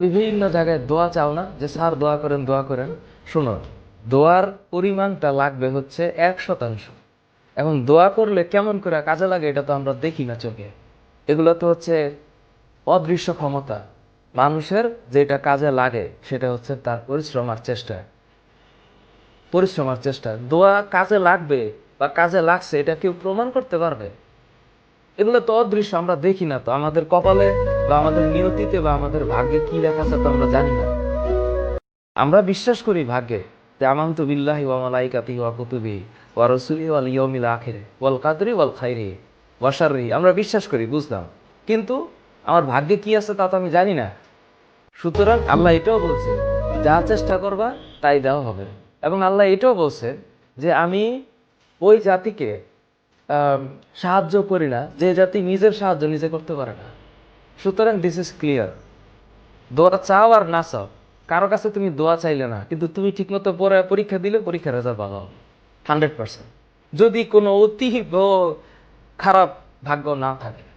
বিভিন্ন জায়গায় দোয়া চাও না, যে স্যার দোয়া করেন দোয়া করেন। শোনো, দোয়ার পরিমাণটা লাগবে হচ্ছে এক শতাংশ। এখন দোয়া করলে কেমন করে কাজে লাগে এটা তো আমরা দেখি না চোখে। এগুলো তো হচ্ছে অদৃশ্য ক্ষমতা। মানুষের যেটা কাজে লাগে, সেটা হচ্ছে তার পরিশ্রম আর চেষ্টা। পরিশ্রম আর চেষ্টা। দোয়া কাজে লাগবে বা কাজে লাগছে, এটা কেউ প্রমাণ করতে পারবে? এগুলো তো অদৃশ্য, আমরা দেখি না তো। আমাদের কপালে বা আমাদের নিয়তিতে বা আমাদের ভাগ্যে কি লেখা আছে তো আমরা জানি না। আমরা বিশ্বাস করি ভাগ্যে। যে আমান্তু বিল্লাহি ওয়া মালাইকাতি ওয়া কুতুবি ওয়া রাসূলি ওয়াল ইয়াউমিল আখির ওয়াল কাদরি ওয়াল খাইরি ওয়া শাররি। আমরা বিশ্বাস করি, বুঝলাম। কিন্তু আমার ভাগ্যে কি আছে তা তো আমি জানি না। সুতরাং আল্লাহ এটাও বলছে, যা চেষ্টা করবা তাই দেওয়া হবে। এবং আল্লাহ এটাও বলছে যে আমি ওই জাতিকে সাহায্য করি না, যে জাতি নিজের সাহায্য নিজে করতে পারে না। সুতরাং দিস ইজ ক্লিয়ার দোয়া চাও আর না চাও। কারও কাছে তুমি দোয়া চাইলে না, কিন্তু তুমি ঠিকমতো পরে পরীক্ষা দিলে পরীক্ষার রেজাল্ট ভালো হান্ড্রেড পার্সেন্ট যদি কোনো অতি খারাপ ভাগ্য না থাকে